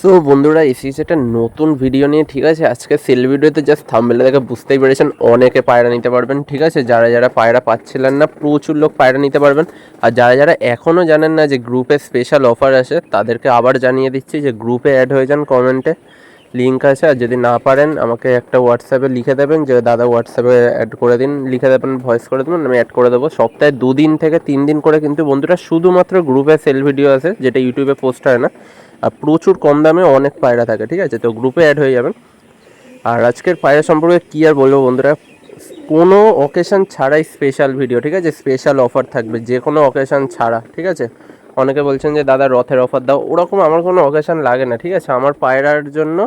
So বন্ধুরা এসেছে একটা নতুন ভিডিও নিয়ে, ঠিক আছে? আজকে সেল ভিডিওতে জাস্ট থাম্বেলে দেখে বুঝতেই পেরেছেন, অনেকে পায়রা নিতে পারবেন, ঠিক আছে? যারা যারা পায়রা পাচ্ছিলেন না, প্রচুর লোক পায়রা নিতে পারবেন। আর যারা যারা এখনও জানেন না যে গ্রুপে স্পেশাল অফার আছে, তাদেরকে আবার জানিয়ে দিচ্ছি যে গ্রুপে অ্যাড হয়ে যান কমেন্টে লিঙ্ক আছে, আর যদি না পারেন, আমাকে একটা হোয়াটসঅ্যাপে লিখে দেবেন, যে দাদা হোয়াটসঅ্যাপে অ্যাড করে দিন, লিখে দেবেন ভয়েস করে দেবেন, আমি অ্যাড করে দেবো। সপ্তাহে দুদিন থেকে তিন দিন করে কিন্তু বন্ধুরা, শুধুমাত্র গ্রুপে সেল ভিডিও আছে, যেটা ইউটিউবে পোস্ট হয় না। আর প্রচুর কম দামে অনেক পায়রা থাকে, ঠিক আছে? তো গ্রুপে অ্যাড হয়ে যাবেন। আর আজকের পায়রা সম্পর্কে কী আর বলব বন্ধুরা? কোনো অকেশন ছাড়াই স্পেশাল ভিডিও ঠিক আছে? স্পেশাল অফার থাকবে, যে কোনো অকেশান ছাড়া, ঠিক আছে? অনেকে বলছেন যে, দাদা, রথের অফার দাও। ওরকম আমার কোনো অকেশান লাগে না, ঠিক আছে? আমার পায়রার জন্য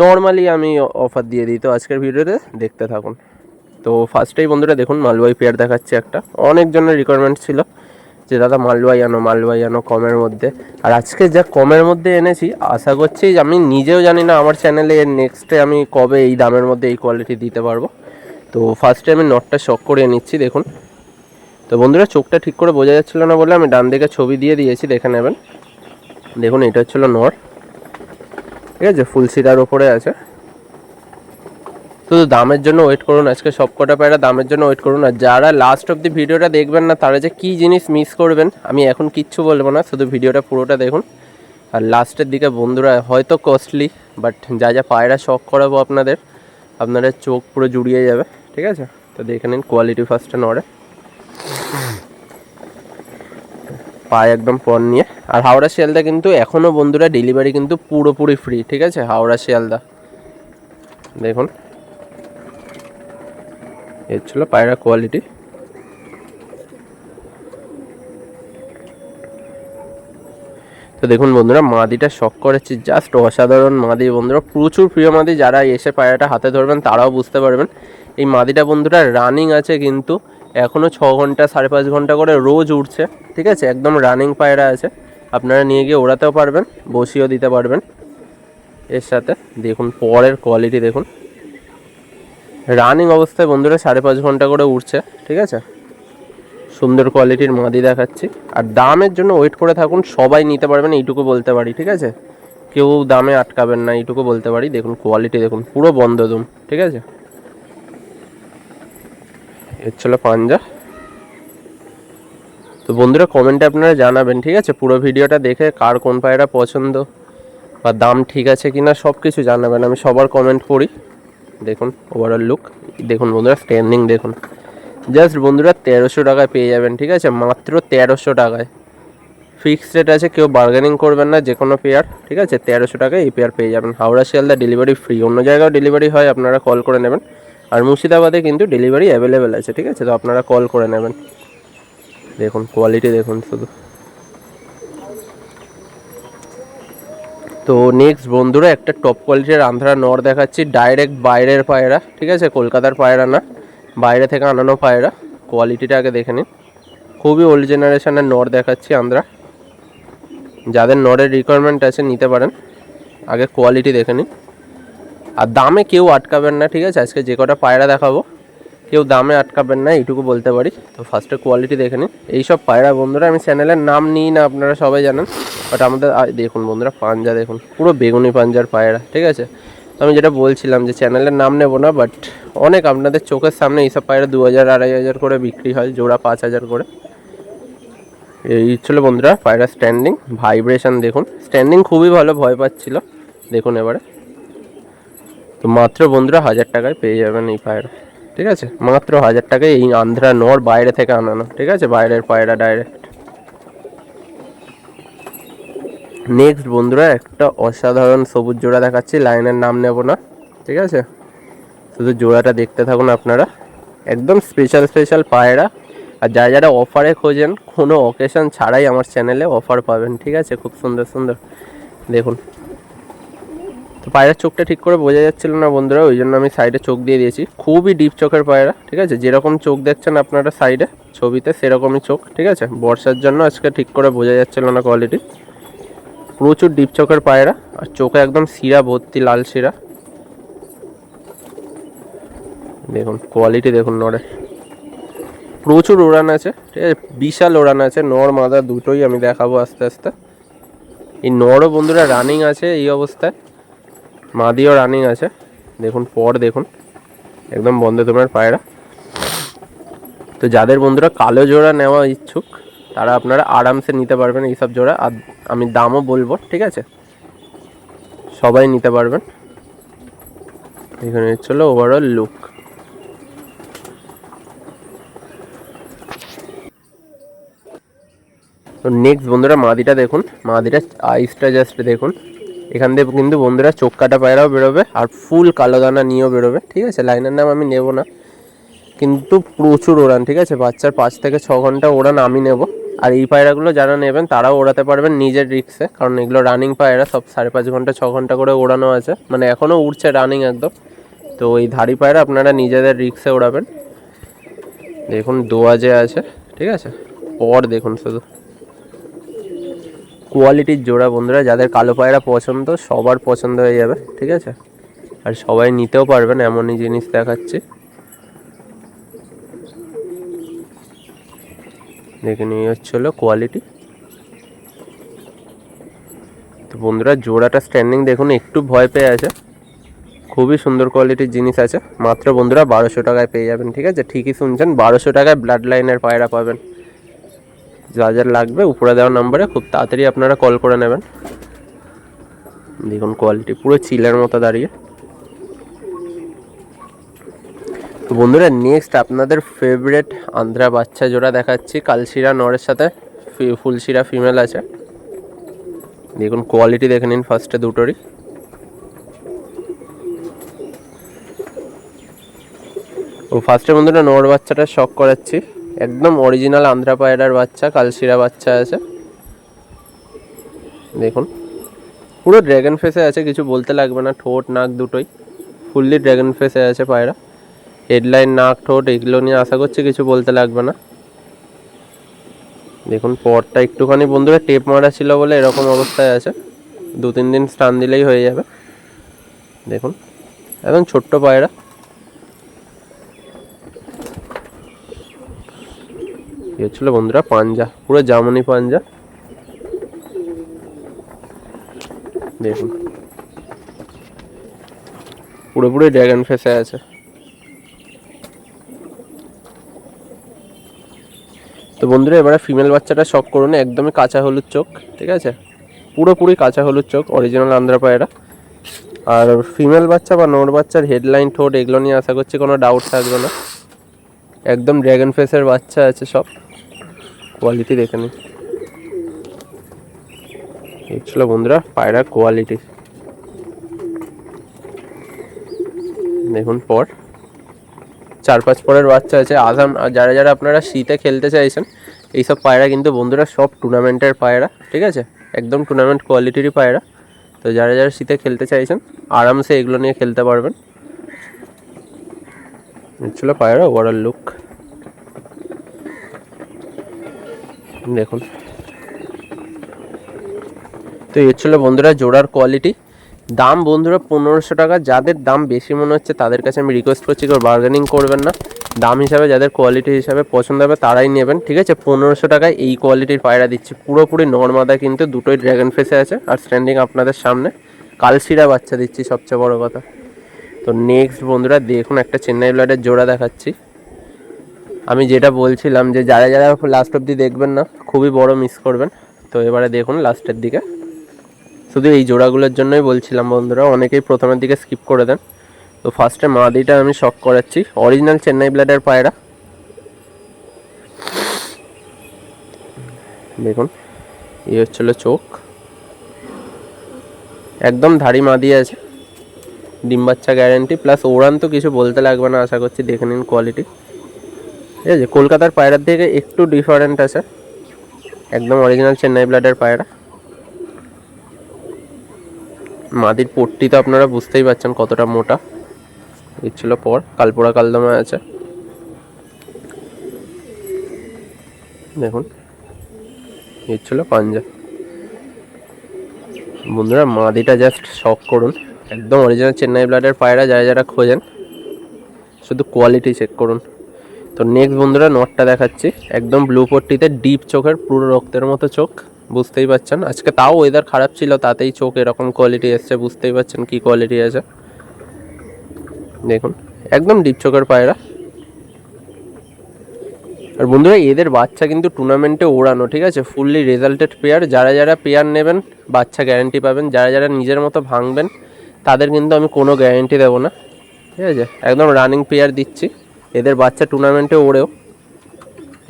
নর্মালি আমি অফার দিয়ে দিই। তো আজকের ভিডিওতে দেখতে থাকুন। তো ফার্স্টেই বন্ধুরা দেখুন মালবাই পেয়ার দেখাচ্ছে একটা। অনেকজনের রিকোয়ারমেন্ট ছিল। যে দাদা মালবাই আনো মালবাই আনো কমের মধ্যে। আর আজকে যা কমের মধ্যে এনেছি, আশা করছি যে আমি নিজেও জানি না আমার চ্যানেলে নেক্সটে আমি কবে এই দামের মধ্যে এই কোয়ালিটি দিতে পারব। তো ফার্স্টে আমি নটটা শক করে নিচ্ছি, দেখুন। তো বন্ধুরা, চোখটা ঠিক করে বোঝা যাচ্ছিল না বলে আমি ডান দিকে ছবি দিয়ে দিয়েছি, দেখে নেবেন। দেখুন, এটা হচ্ছিল নর ঠিক আছে ফুল সিটার ওপরে আছে। শুধু দামের জন্য ওয়েট করুন, আজকে সব কটা পায়রা দামের জন্য ওয়েট করুন। আর যারা লাস্ট অব দি ভিডিওটা দেখবেন না, তারা যে কী জিনিস মিস করবেন, আমি এখন কিচ্ছু বলব না, শুধু ভিডিওটা পুরোটা দেখুন। আর লাস্টের দিকে বন্ধুরা, হয়তো কস্টলি বাট যা যা পায়রা শখ করাবো আপনাদের আপনাদের চোখ পুরো জুড়িয়ে যাবে, ঠিক আছে? তো দেখে নিন কোয়ালিটি ফার্স্টে নড়ে পায়ে একদম পর নিয়ে। আর হাওড়া শিয়ালদা কিন্তু এখনও বন্ধুরা ডেলিভারি কিন্তু পুরোপুরি ফ্রি ঠিক আছে? হাওড়া শিয়ালদা। দেখুন। এর ছিল পায়রা কোয়ালিটি। তো দেখুন বন্ধুরা, মাদিটা শখ করেছি জাস্ট অসাধারণ মাদি বন্ধুরা। প্রচুর প্রিয় মাদি, যারা এসে পায়রাটা হাতে ধরবেন, তারাও বুঝতে পারবেন। এই মাদিটা বন্ধুরা রানিং আছে কিন্তু এখনও ছ ঘণ্টা, সাড়ে পাঁচ ঘণ্টা করে রোজ উঠছে, ঠিক আছে? একদম রানিং পায়রা আছে। আপনারা নিয়ে গিয়ে ওড়াতেও পারবেন, বসিয়েও দিতে পারবেন। এর সাথে দেখুন, পরের কোয়ালিটি দেখুন। রানিং অবস্থায় বন্ধুরা সাড়ে পাঁচ ঘণ্টা করে উঠছে, ঠিক আছে? সুন্দর কোয়ালিটির মাদি দেখাচ্ছি। আর দামের জন্য ওয়েট করে থাকুন, সবাই নিতে পারবেন এইটুকু বলতে পারি, ঠিক আছে? কেউ দামে আটকাবেন না, এইটুকু বলতে পারি। দেখুন কোয়ালিটি দেখুন, পুরো বন্ধ দুম ঠিক আছে? এর ছিল পাঞ্জা। তো বন্ধুরা কমেন্টে আপনারা জানাবেন, ঠিক আছে? পুরো ভিডিওটা দেখে কার কোন পায়রা পছন্দ বা দাম ঠিক আছে কিনা সব কিছু জানাবেন। আমি সবার কমেন্ট পড়ি। দেখুন ওভারঅল লুক দেখুন বন্ধুরা স্ট্যান্ডিং দেখুন। জাস্ট বন্ধুরা, তেরোশো টাকায় পেয়ে যাবেন, ঠিক আছে? মাত্র তেরোশো টাকায়। ফিক্সড রেট আছে, কেউ বার্গেনিং করবেন না, যে কোনো পেয়ার ঠিক আছে? তেরোশো টাকায় এই পেয়ার পেয়ে যাবেন। হাওড়া শিয়ালদা ডেলিভারি ফ্রি অন্য জায়গাও ডেলিভারি হয়, আপনারা কল করে নেবেন। আর মুর্শিদাবাদে কিন্তু ডেলিভারি অ্যাভেলেবেল আছে, ঠিক আছে? তো আপনারা কল করে নেবেন। দেখুন কোয়ালিটি দেখুন শুধু। তো নেক্সট বন্ধুরা একটা টপ কোয়ালিটির আন্ধ্রা নর দেখাচ্ছি ডাইরেক্ট বাইরের পায়রা, ঠিক আছে? কলকাতার পায়রা না, বাইরে থেকে আনানো পায়রা। কোয়ালিটিটা আগে দেখে নিন। খুবই ওল্ড জেনারেশনের নর দেখাচ্ছি আন্ধ্রা। যাদের নরের রিকোয়ারমেন্ট আছে, নিতে পারেন। আগে কোয়ালিটি দেখে নিন। আর দামে কেউ আটকাবেন না, ঠিক আছে? আজকে যে কটা পায়রা দেখাবো কেউ দামে আটকাবেন না, এইটুকু বলতে পারি। তো ফার্স্টে কোয়ালিটি দেখে নিন এইসব পায়রা বন্ধুরা, আমি চ্যানেলের নাম নিই না, আপনারা সবাই জানেন। বাট আমাদের দেখুন বন্ধুরা, পাঞ্জা দেখুন। পুরো বেগুনি পাঞ্জার পায়রা, ঠিক আছে? তো আমি যেটা বলছিলাম যে চ্যানেলের নাম নেব না বাট অনেক আপনাদের চোখের সামনে এইসব পায়রা দু হাজার, আড়াই হাজার করে বিক্রি হয়, জোড়া পাঁচ হাজার করে। এই ছিল বন্ধুরা, পায়রা স্ট্যান্ডিং ভাইব্রেশন দেখুন। স্ট্যান্ডিং খুবই ভালো, ভয় পাচ্ছিল। দেখুন এবারে। তো মাত্র বন্ধুরা হাজার টাকায় পেয়ে যাবেন এই পায়রা। ঠিক আছে? মাত্র হাজার টাকায় এই আন্ধ্রা নর বাইরে থেকে আনানো, ঠিক আছে? বাইরের পায়রা ডাইরেক্ট নেক্সট বন্ধুরা, একটা অসাধারণ সবুজ জোড়া দেখাচ্ছি, লাইনের নাম নেব না, ঠিক আছে? শুধু জোড়াটা দেখতে থাকুন আপনারা। একদম স্পেশাল স্পেশাল পায়রা। আর যারা যারা অফারে খোঁজেন, কোনো অকেশন ছাড়াই আমার চ্যানেলে অফার পাবেন, ঠিক আছে? খুব সুন্দর সুন্দর। দেখুন। তো পায়রার চোখটা ঠিক করে বোঝা যাচ্ছিল না বন্ধুরা, ওই জন্য আমি সাইডে চোখ দিয়ে দিয়েছি। খুবই ডিপ চোখের পায়রা, ঠিক আছে? যেরকম চোখ দেখছেন আপনারা সাইডে ছবিতে সেরকমই চোখ, ঠিক আছে? বর্ষার জন্য আজকে ঠিক করে বোঝা যাচ্ছিল না কোয়ালিটি প্রচুর ডিপ চোখের পায়রা, আর চোখে একদম শিরা ভর্তি, লাল শিরা। দেখুন কোয়ালিটি দেখুন নরের প্রচুর উড়ান আছে, ঠিক আছে? বিশাল উড়ান আছে, নর মাদা দুটোই আমি দেখাবো আস্তে আস্তে। এই নরও বন্ধুরা রানিং আছে এই অবস্থায়। মাদিও রানিং আছে। দেখুন, পর দেখুন। একদম বন্ধে তোমার পায়রা। তো যাদের বন্ধুরা কালো জোড়া নেওয়া ইচ্ছুক, তারা আপনারা আরামসে নিতে পারবেন এইসব জোড়া। আর আমি দামও বলব, ঠিক আছে? সবাই নিতে পারবেন। এখানে হচ্ছিল ওভারঅল লুক তো নেক্সট বন্ধুরা মাদিটা দেখুন। মাদিটা আইসটা জাস্ট দেখুন। এখান থেকে কিন্তু বন্ধুরা চোখ কাটা পায়রাও বেরোবে আর ফুল কালো দানা নিয়েও বেরোবে, ঠিক আছে? লাইনের নাম আমি নেব না। কিন্তু প্রচুর ওড়ান, ঠিক আছে? বাচ্চার পাঁচ থেকে ছ ঘণ্টা ওড়ান আমি নেব। আর এই পায়রাগুলো যারা নেবেন, তারাও ওড়াতে পারবেন নিজের রিক্সে, কারণ এগুলো রানিং পায়রা, সব সাড়ে পাঁচ ঘণ্টা, ছ ঘণ্টা করে ওড়ানো আছে। মানে এখনও উঠছে রানিং একদম। তো এই ধাড়ি পায়রা আপনারা নিজেদের রিক্সে ওড়াবেন। দেখুন দোয়া যে আছে, ঠিক আছে? পর দেখুন শুধু। কোয়ালিটির জোড়া বন্ধুরা, যাদের কালো পায়রা পছন্দ, সবার পছন্দ হয়ে যাবে, ঠিক আছে? আর সবাই নিতেও পারবেন, এমনই জিনিস দেখাচ্ছি। দেখে নিয়ে হচ্ছিল কোয়ালিটি তো বন্ধুরা, জোড়াটা স্ট্যান্ডিং দেখুন, একটু ভয় পেয়ে আছে। খুবই সুন্দর কোয়ালিটির জিনিস আছে। মাত্র বন্ধুরা, বারোশো টাকায় পেয়ে যাবেন, ঠিক আছে? ঠিকই শুনছেন, বারোশো টাকায় ব্লাড লাইনের পায়রা পাবেন। যা যা লাগবে, উপরে দেওয়া নাম্বারে খুব তাড়াতাড়ি আপনারা কল করে নেবেন। দেখুন কোয়ালিটি পুরো চিলের মতো দাঁড়িয়ে। তো বন্ধুরা নেক্সট আপনাদের ফেভারেট আন্ধ্রা বাচ্চা জোড়া দেখাচ্ছি, কালশিরা নরের সাথে ফুলশিরা ফিমেল আছে। দেখুন কোয়ালিটি দেখে নিন ফার্স্টে দুটোরই। ও ফার্স্টে বন্ধুরা নর বাচ্চাটা শখ করাচ্ছি। একদম অরিজিনাল আন্ধ্রা পায়রার বাচ্চা কালশিরা বাচ্চা আছে। দেখুন, পুরো ড্র্যাগন ফেসে আছে, কিছু বলতে লাগবে না, ঠোঁট, নাক দুটোই। ফুললি ড্র্যাগন ফেসে আছে পায়রা। হেডলাইন নাক, ঠোঁট, এগুলো নিয়ে আশা করছি কিছু বলতে লাগবে না। দেখুন, পরটা একটুখানি, বন্ধুরা টেপ মারা ছিল বলে এরকম অবস্থায় আছে। দু তিন দিন স্টান দিলেই হয়ে যাবে। দেখুন, একদম ছোট্ট পায়রা। হচ্ছিল বন্ধুরা পাঞ্জা, পুরো জামনি পাঞ্জা। দেখুন। পুরোপুরি ড্র্যাগন ফেসে আছে। তো বন্ধুরা, এবারে ফিমেল বাচ্চাটা শখ করুন একদমই কাঁচা হলুদ চোখ, ঠিক আছে? পুরোপুরি কাঁচা হলুদ চোখ অরিজিনাল আন্ধ্রা পায়রা। আর ফিমেল বাচ্চা বা নোর বাচ্চার হেডলাইন ঠোঁট, এগুলো নিয়ে আশা করছি কোনো ডাউট থাকবে না। একদম ড্র্যাগন ফেসের বাচ্চা আছে সব। কোয়ালিটি দেখে নিন ছিল বন্ধুরা পায়রার কোয়ালিটি দেখুন পর। চার পাঁচ পরের বাচ্চা আছে। আসাম যারা যারা আপনারা শীতে খেলতে চাইছেন, এইসব পায়রা কিন্তু বন্ধুরা সব টুর্নামেন্টের পায়রা, ঠিক আছে? একদম টুর্নামেন্ট কোয়ালিটিরই পায়রা। তো যারা যারা শীতে খেলতে চাইছেন, আরামসে এগুলো নিয়ে খেলতে পারবেন। ছিল পায়রা ওভারঅল লুক দেখুন। তো এর ছিল বন্ধুরা জোড়ার কোয়ালিটি দাম বন্ধুরা পনেরোশো টাকা। যাদের দাম বেশি মনে হচ্ছে তাদের কাছে আমি রিকোয়েস্ট করছি কেউ বার্গেনিং করবেন না। দাম হিসাবে যাদের কোয়ালিটি হিসাবে পছন্দ হবে তারাই নেবেন। ঠিক আছে, পনেরোশো টাকায় এই কোয়ালিটির পায়রা দিচ্ছি। পুরোপুরি নর্মাদা কিন্তু দুটোই ড্র্যাগন ফেসে আছে আর স্ট্যান্ডিং আপনাদের সামনে। কালশিরা বাচ্চা দিচ্ছি সবচেয়ে বড় কথা। তো নেক্সট বন্ধুরা দেখুন একটা চেন্নাই ব্লাডের জোড়া দেখাচ্ছি। আমি যেটা বলছিলাম যে যারা যারা লাস্ট অবধি দেখবেন না, খুবই বড় মিস করবেন। তো এবারে দেখুন লাস্টের দিকে। শুধু এই জোড়াগুলোর জন্যই বলছিলাম বন্ধুরা, অনেকেই প্রথমের দিকে স্কিপ করে দেন। তো ফার্স্টে মাদিটা আমি শখ করাচ্ছি। অরিজিনাল চেন্নাই ব্লাডের পায়রা। দেখুন, এই হচ্ছিল চোখ। একদম ধাড়ি মাদি আছে। ডিম বাচ্চা গ্যারেন্টি প্লাস ওড়ান তো কিছু বলতে লাগবে না, আশা করছি দেখে নিন কোয়ালিটি ঠিক আছে কলকাতার পায়রার থেকে একটু ডিফারেন্ট আছে। একদম অরিজিনাল চেন্নাই ব্লাডের পায়রা। মাদির পট্টি তো আপনারা বুঝতেই পারছেন কতটা মোটা। ছিল পর, কালপোড়া কালদমা আছে। দেখুন ছিল পাঞ্জা। বন্ধুরা, মাদিটা জাস্ট শখ করুন। একদম অরিজিনাল চেন্নাই ব্লাডের পায়রা, যারা যারা খোঁজেন, শুধু কোয়ালিটি চেক করুন। তো নেক্সট বন্ধুরা নটটা দেখাচ্ছি। একদম ব্লু পট্টিতে ডিপ চোখের, পুরো রক্তের মতো চোখ। বুঝতেই পারছেন? আজকে তাও ওয়েদার খারাপ ছিল, তাতেই চোখ এরকম কোয়ালিটি এসছে, বুঝতেই পারছেন কি কোয়ালিটি আছে। দেখুন, একদম ডিপ চোখের পায়রা। আর বন্ধুরা, এদের বাচ্চা কিন্তু টুর্নামেন্টে ওড়ানো, ঠিক আছে? ফুললি রেজাল্টেড পেয়ার যারা যারা পেয়ার নেবেন, বাচ্চা গ্যারেন্টি পাবেন, যারা যারা নিজের মতো ভাঙবেন, তাদের কিন্তু আমি কোনো গ্যারেন্টি দেবো না। ঠিক আছে? একদম রানিং পেয়ার দিচ্ছি। এদের বাচ্চা টুর্নামেন্টে ওড়েও।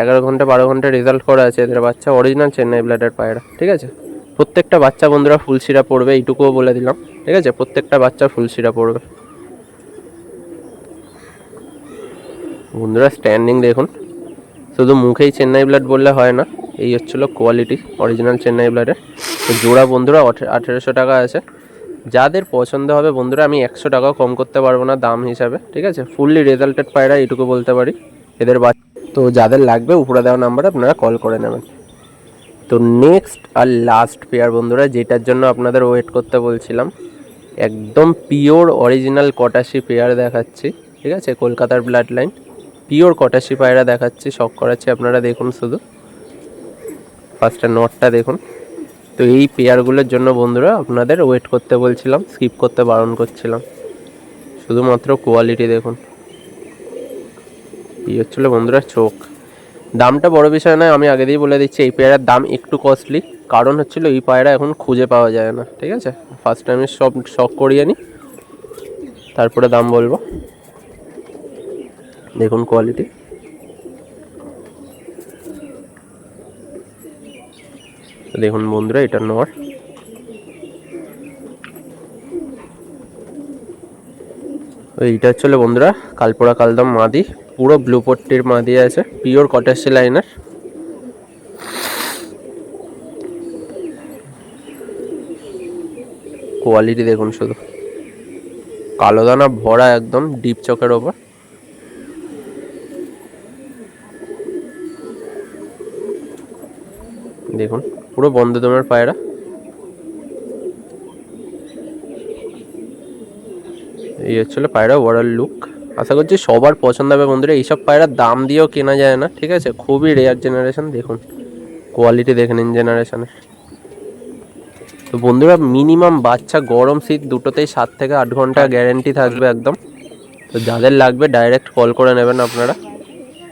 এগারো ঘণ্টা, বারো ঘণ্টা রেজাল্ট করা আছে এদের বাচ্চা। অরিজিনাল চেন্নাই ব্লাডের পায়রা, ঠিক আছে? প্রত্যেকটা বাচ্চা বন্ধুরা ফুলশিরা পড়বে, এইটুকুও বলে দিলাম, ঠিক আছে? প্রত্যেকটা বাচ্চা ফুলশিরা পড়বে। বন্ধুরা স্ট্যান্ডিং দেখুন। শুধু মুখেই চেন্নাই ব্লাড বললে হয় না, এই হচ্ছিল কোয়ালিটি অরিজিনাল চেন্নাই ব্লাডের জোড়া বন্ধুরা আঠেরোশো টাকা আছে। যাদের পছন্দ হবে বন্ধুরা, আমি একশো টাকাও কম করতে পারব না দাম হিসাবে, ঠিক আছে? ফুললি রেজাল্টেড পায়রা, এইটুকু বলতে পারি। এদের বাচ্চা তো যাদের লাগবে, উপরে দেওয়া নাম্বারে আপনারা কল করে নেবেন। তো নেক্সট আর লাস্ট পেয়ার বন্ধুরা, যেটার জন্য আপনাদের ওয়েট করতে বলছিলাম, একদম পিওর অরিজিনাল কটাশি পেয়ার দেখাচ্ছি, ঠিক আছে? কলকাতার ব্লাড লাইন পিওর কটাশি পায়রা দেখাচ্ছি, শখ করাচ্ছি, আপনারা দেখুন শুধু। ফার্স্টে নটটা দেখুন। তো এই পেয়ারগুলোর জন্য বন্ধুরা আপনাদের ওয়েট করতে বলছিলাম স্কিপ করতে বারণ করছিলাম। শুধুমাত্র কোয়ালিটি দেখুন। এই হচ্ছিল বন্ধুরা চোখ। দামটা বড় বিষয় নয়, আমি আগে দিয়ে বলে দিচ্ছি, এই পেয়ারার দাম একটু কস্টলি কারণ হচ্ছিল এই পায়রা এখন খুঁজে পাওয়া যায় না, ঠিক আছে? ফার্স্ট টাইমে সব শখ করিয়ে নিই তারপরে দাম বলব। দেখুন কোয়ালিটি দেখুন বন্ধুরা, এটা নর এইটা হচ্ছিল বন্ধুরা, কালপোড়া কালদম মাদি, পুরো ব্লু পট্টির মাদি আছে, পিওর কটাসি লাইনার। কোয়ালিটি দেখুন শুধু। কালো দানা ভরা একদম, ডিপ চকের ওপর। দেখুন। পুরো বন্ধ দমের পায়রা। এই হচ্ছিল পায়রা ওভারঅল লুক আশা করছি সবার পছন্দ হবে বন্ধুরা। এইসব পায়রা দাম দিয়েও কেনা যায় না, ঠিক আছে? খুবই রেয়ার জেনারেশন দেখুন। কোয়ালিটি দেখে নিন জেনারেশনের তো বন্ধুরা মিনিমাম বাচ্চা গরম শীত দুটোতেই সাত থেকে আট ঘণ্টা গ্যারেন্টি থাকবে একদম। তো যাদের লাগবে ডাইরেক্ট কল করে নেবেন আপনারা।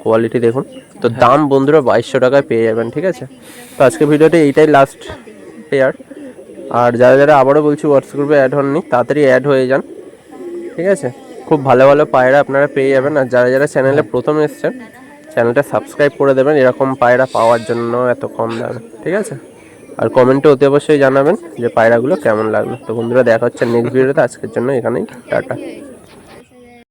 কোয়ালিটি দেখুন। তো দাম বন্ধুরা বাইশশো টাকায় পেয়ে যাবেন, ঠিক আছে? তো আজকে ভিডিওতে এইটাই লাস্ট পেয়ার আর যারা যারা আবারও বলছি হোয়াটসঅ্যাপ গ্রুপে অ্যাড হননি, তাড়াতাড়ি অ্যাড হয়ে যান, ঠিক আছে? খুব ভালো ভালো পায়রা আপনারা পেয়ে যাবেন। আর যারা যারা চ্যানেলে প্রথম এসছেন চ্যানেলটা সাবস্ক্রাইব করে দেবেন। এরকম পায়রা পাওয়ার জন্য এত কম দামে, ঠিক আছে? আর কমেন্টে অতি অবশ্যই জানাবেন যে পায়রাগুলো কেমন লাগল। তো বন্ধুরা দেখা হচ্ছে নেক্সট ভিডিওতে আজকের জন্য এখানেই, টাটা।